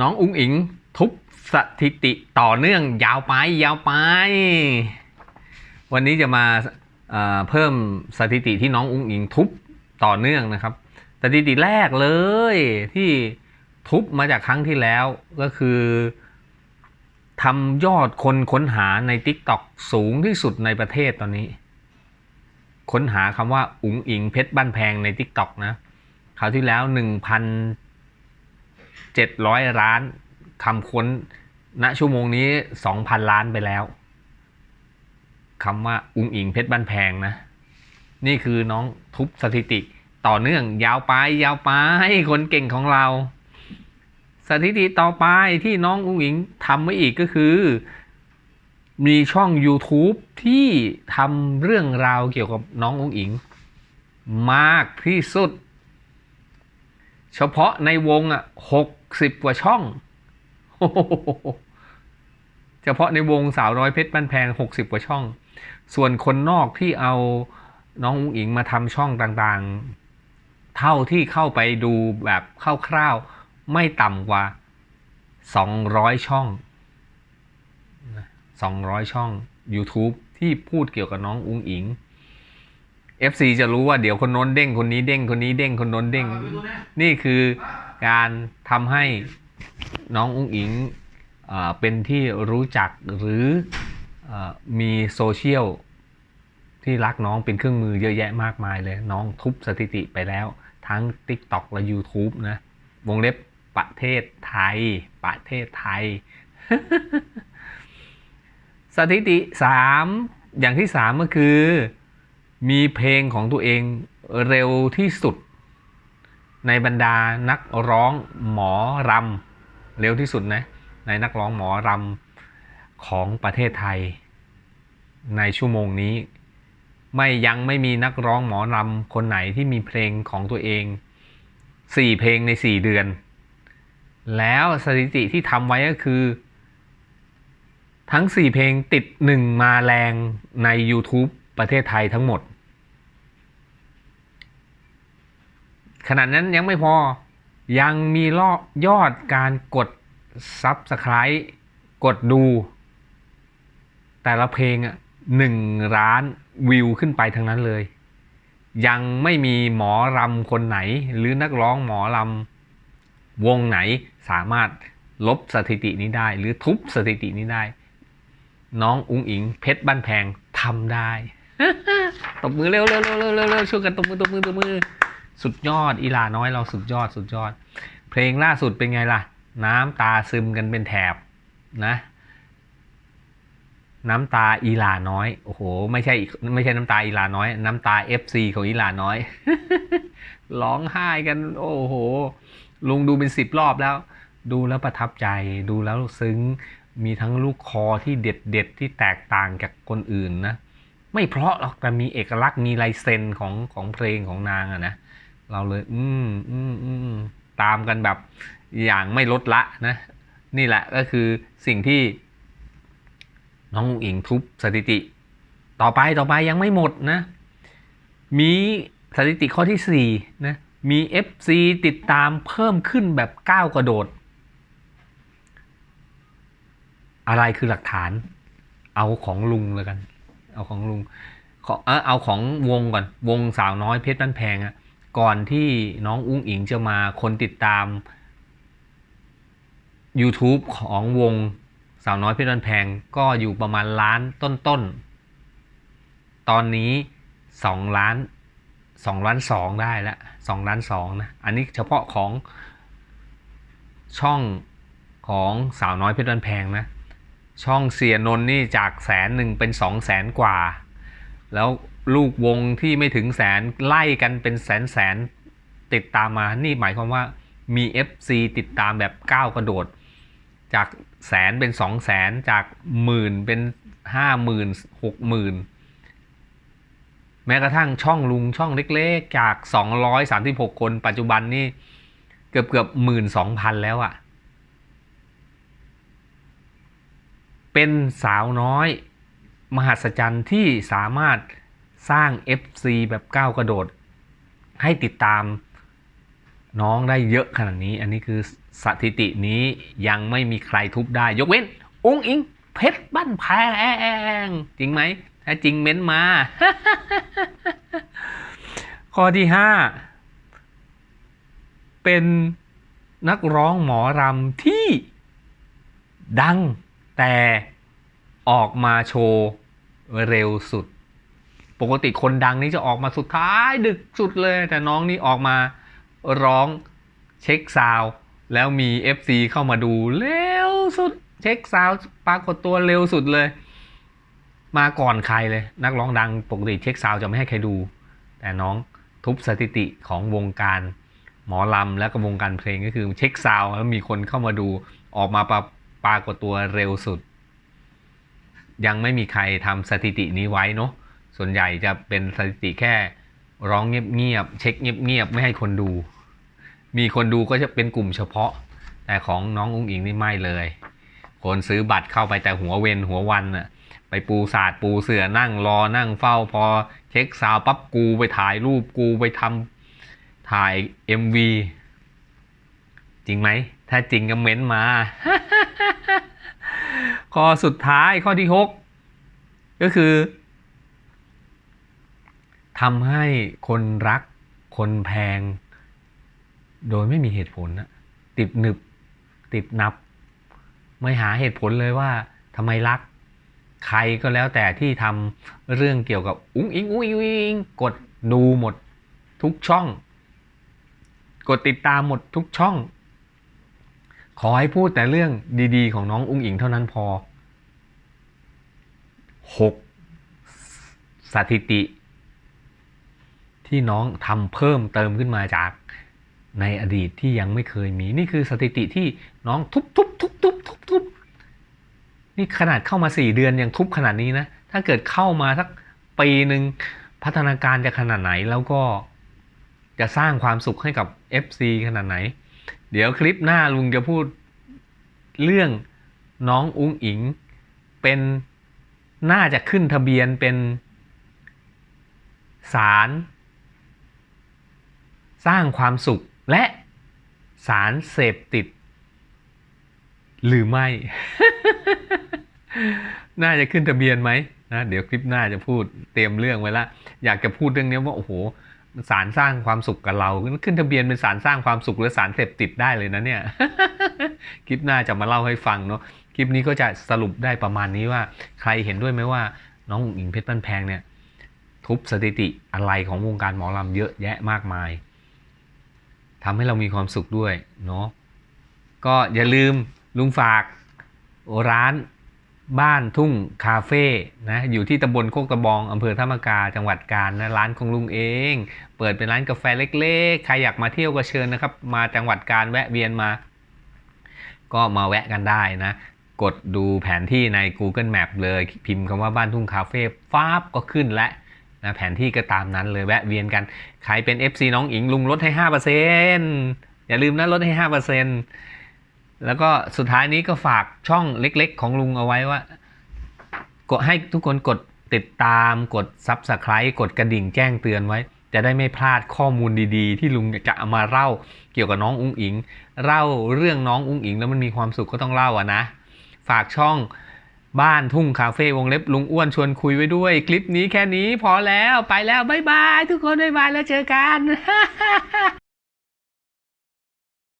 น้องอุ้งอิงทุบสถิติต่อเนื่องยาวไปยาวไป วันนี้จะมาเอ่อเพิ่มสถิติที่น้องอุ้งอิงทุบต่อเนื่องนะครับ สถิติแรกเลยที่ทุบมาจากครั้งที่แล้วก็คือทำยอดคนค้นหาใน TikTok สูงที่สุดในประเทศตอนนี้ ค้นหาคำว่าอุ๋งอิงเพชรบ้านแพงใน TikTok นะคราวที่แล้ว 700 ล้านคำค้นณชั่วโมงนี้ 2,000 ล้านไปแล้วคำว่าอุ๋งอิงเพชรบ้านแพงนะ นี่คือน้องทุบสถิติต่อเนื่องยาวไปยาวไปคนเก่งของเรา สถิติต่อไปที่น้องอุ้งอิงทำไว้อีกก็คือ มีช่อง YouTube ที่ทำเรื่องราวเกี่ยวกับน้องอุ้งอิง มากที่สุด เฉพาะในวงอะหก สิบกว่าช่องโอ้โหเฉพาะในวงสาวน้อยเพชรบ้านแพงหกสิบกว่าช่อง ส่วนคนนอกที่เอาน้องอุ้งอิงมาทำช่องต่างๆ เท่าที่เข้าไปดูแบบคร่าวๆไม่ต่ำกว่า200ช่อง200ช่อง YouTube ที่พูดเกี่ยวกับน้องอุ้งอิง FC จะรู้ว่าเดี๋ยวคนโน้นเด้งคนนี้เด้งคนนี้เด้งคนโน้นเด้ง นี่คือ การทำให้น้องอุ้งอิงเอ่อเป็นที่รู้จักหรือเออมีโซเชียลที่รักน้องเป็นเครื่องมือเยอะแยะมากมายเลย น้องทุบสถิติไปแล้ว ทั้ง TikTok และ YouTube นะ วงเล็บประเทศไทย ประเทศไทย สถิติ 3 อย่างที่ 3 ก็คือ มีเพลงของตัวเองเร็วที่สุด ในบรรดานักร้องหมอรำเร็วที่สุดนะในนักร้องหมอรำของประเทศไทย ในชั่วโมงนี้ ไม่ยังไม่มีนักร้องหมอรำคนไหนที่มีเพลงของตัวเอง 4 เพลงใน 4 เดือน แล้วสถิติที่ทำไว้ก็คือ ทั้ง 4 เพลงติด 1 มาแรงใน YouTube ประเทศไทยทั้งหมด ขนาดนั้นยังไม่พอยังมีลอยอดการกด Subscribe กดดู แต่ละเพลงอะหนึ่งล้านวิวขึ้นไปทั้งนั้นเลย ยังไม่มีหมอรำคนไหน หรือนักร้องหมอรำวงไหนสามารถลบสถิตินี้ได้ หรือทุบสถิตินี้ได้ น้องอุ้งอิง เพชรบ้านแพงทำได้ ตบมือเร็วเร็วเร็วเร็วเร็วเร็วช่วยกันตบมือตบมือตบมือ สุดยอดอีลาน้อยเราสุดยอดสุดยอด เพลงล่าสุดเป็นไงล่ะ น้ำตาซึมกันเป็นแถบนะน้ำตาอีลาน้อย โอ้โห ไม่ใช่ไม่ใช่น้ำตาอีลาน้อย น้ำตา FC ของอีลาน้อย ร้องไห้กัน โอ้โห ลุงดูเป็นสิบรอบแล้ว ดูแล้วประทับใจ ดูแล้วซึ้ง มีทั้งลูกคอที่เด็ดเด็ดที่แตกต่างจากคนอื่นนะ ไม่เพราะหรอก แต่มีเอกลักษณ์ มีลายเซ็นของของเพลงของนางอะนะ เราเลย อืมอืมอืมตามกันแบบอย่างไม่ลดละนะ นี่แหละก็คือสิ่งที่ น้องอุ๋งอิงทุบสถิติ ต่อไปต่อไปยังไม่หมดนะ มีสถิติข้อที่สี่นะ มี FC ติดตามเพิ่มขึ้นแบบก้าวกระโดด อะไรคือหลักฐาน เอาของลุงเลยกัน เอาของลุงเออเอาของวงก่อน วงสาวน้อยเพชรบ้านแพงอะ ก่อนที่น้องอุ้งอิงจะมาคนติดตาม YouTube ของวงสาวน้อยเพชรบ้านแพงก็อยู่ประมาณล้านต้นๆตอนนี้สองล้านสองล้านสองได้แล้วสองล้านสองนะ อันนี้เฉพาะของช่องของสาวน้อยเพชรบ้านแพงนะ ช่องเสียนนนี่จากแสนหนึ่งเป็นสองแสนกว่า แล้ว ลูกวงที่ไม่ถึงแสนไล่กันเป็นแสนแสนติดตามมานี่หมายความว่ามี FC ติดตามแบบก้าวกระโดด จากแสนเป็นสองแสนจากหมื่นเป็นห้าหมื่นหกหมื่นแม้กระทั่งช่องลุงช่องเล็กๆ จาก 236 คนปัจจุบันนี่เกือบเกือบหมื่นสองพันแล้วอะ่ะ เป็นสาวน้อย มหัศจรรย์ที่สามารถ สร้าง FC แบบก้าวกระโดด ให้ติดตามน้องได้เยอะขนาดนี้ อันนี้คือสถิตินี้ยังไม่มีใครทุบได้ ยกเว้น องค์อิง เพชรบ้านแพง จริงไหมถ้าจริงเม้นมา ข้อที่ห้าเป็นนักร้องหมอรำที่ดังแต่ออกมาโชว์เร็วสุด ปกติคนดังนี่จะออกมาสุดท้ายดึกสุดเลย แต่น้องนี่ออกมาร้องเช็คซาวแล้วมี FC เข้ามาดูเร็วสุดเช็คซาวปรากฏตัวเร็วสุดเลย มาก่อนใครเลย นักร้องดังปกติเช็คซาวจะไม่ให้ใครดู แต่น้องทุบสถิติของวงการหมอลำและก็วงการเพลงก็คือเช็คซาวแล้วมีคนเข้ามาดูออกมาปราปรากฏตัวเร็วสุด ยังไม่มีใครทำสถิตินี้ไว้เนาะ ส่วนใหญ่จะเป็นสถิติแค่ร้องเงียบๆเช็คเงียบๆไม่ให้คนดู มีคนดูก็จะเป็นกลุ่มเฉพาะ แต่ของน้องอุ้งอิงนี่ไม่เลย คนซื้อบัตรเข้าไปแต่หัวเวนหัววันน่ะไปปูศาสตร์ปูเสือนั่งรอนั่งเฝ้าพอเช็คซาวปั๊บกูไปถ่ายรูปกูไปทำถ่าย MV จริงไหม ถ้าจริงก็เม้นมา ข้อสุดท้ายข้อที่ 6 ก็คือ ทำให้คนรัก คนแพง โดยไม่มีเหตุผลนะติดหนึบ ติดนับ ไม่หาเหตุผลเลยว่าทำไมรัก ใครก็แล้วแต่ที่ทำเรื่องเกี่ยวกับอุ้งอิงอุ้งอิงอุ้งอิงกดดูหมดทุกช่อง กดติดตามหมดทุกช่อง ขอให้พูดแต่เรื่องดี ๆ ของน้องอุ้งอิงเท่านั้นพอหกสถิติ ที่น้องทำเพิ่มเติมขึ้นมาจากในอดีตที่ยังไม่เคยมี นี่คือสถิติที่น้องทุบทุบทุบทุบทุบทุบนี่ขนาดเข้ามาสี่เดือนยังทุบขนาดนี้นะ ถ้าเกิดเข้ามาสักปีหนึ่งพัฒนาการจะขนาดไหนแล้วก็จะสร้างความสุขให้กับ FC ขนาดไหน เดี๋ยวคลิปหน้าลุงจะพูดเรื่องน้องอุ้งอิง เป็นน่าจะขึ้นทะเบียนเป็นสาร สร้างความสุขและสารเสพติด หรือไม่ น่าจะขึ้นทะเบียนไหมนะเดี๋ยวคลิปหน้าจะพูดเตรียมเรื่องไว้ละอยากจะพูดเรื่องนี้ว่าโอ้โหสารสร้างความสุขกับเรา ขึ้นทะเบียนเป็นสารสร้างความสุขหรือสารเสพติดได้เลยนะเนี่ย คลิปหน้าจะมาเล่าให้ฟังเนาะคลิปนี้ก็จะสรุปได้ประมาณนี้ว่า ใครเห็นด้วยไหมว่า น้องอิงเพชรบ้านแพงเนี่ย ทุบสถิติอะไรของวงการหมอลำเยอะแยะมากมาย ทำให้เรามีความสุขด้วยเนาะก็อย่าลืมลุงฝากร้านบ้านทุ่งคาเฟ่นะอยู่ที่ตำบลโคกตะบองอำเภอธรรมกาจังหวัดกาญนะร้านของลุงเอง เปิดเป็นร้านกาแฟเล็กๆ ใครอยากมาเที่ยวก็เชิญนะครับ มาจังหวัดกาญแวะเวียนมา ก็มาแวะกันได้นะ กดดูแผนที่ใน Google Map เลยพิมพ์คำว่าบ้านทุ่งคาเฟ่ฟ้าบก็ขึ้นและ นะแผนที่ก็ตามนั้นเลยแวะเวียนกัน ใครเป็น FC น้องอิงลุงลดให้ 5%อย่าลืมนะลดให้ 5%แล้วก็สุดท้ายนี้ก็ฝากช่องเล็กๆ ของลุงเอาไว้ว่า กดให้ทุกคนกดติดตามกด Subscribe กดกระดิ่งแจ้งเตือนไว้ จะได้ไม่พลาดข้อมูลดีๆ ที่ลุงจะเอามาเล่าเกี่ยวกับน้องอุ้งอิง เล่าเรื่องน้องอุ้งอิงแล้วมันมีความสุขก็ต้องเล่าอะนะ ฝากช่อง บ้านทุ่งคาเฟ่วงเล็บลุงอ้วนชวนคุยไว้ด้วย คลิปนี้แค่นี้พอแล้วไปแล้วบ๊ายบาย ทุกคนบ๊ายบายแล้วเจอกัน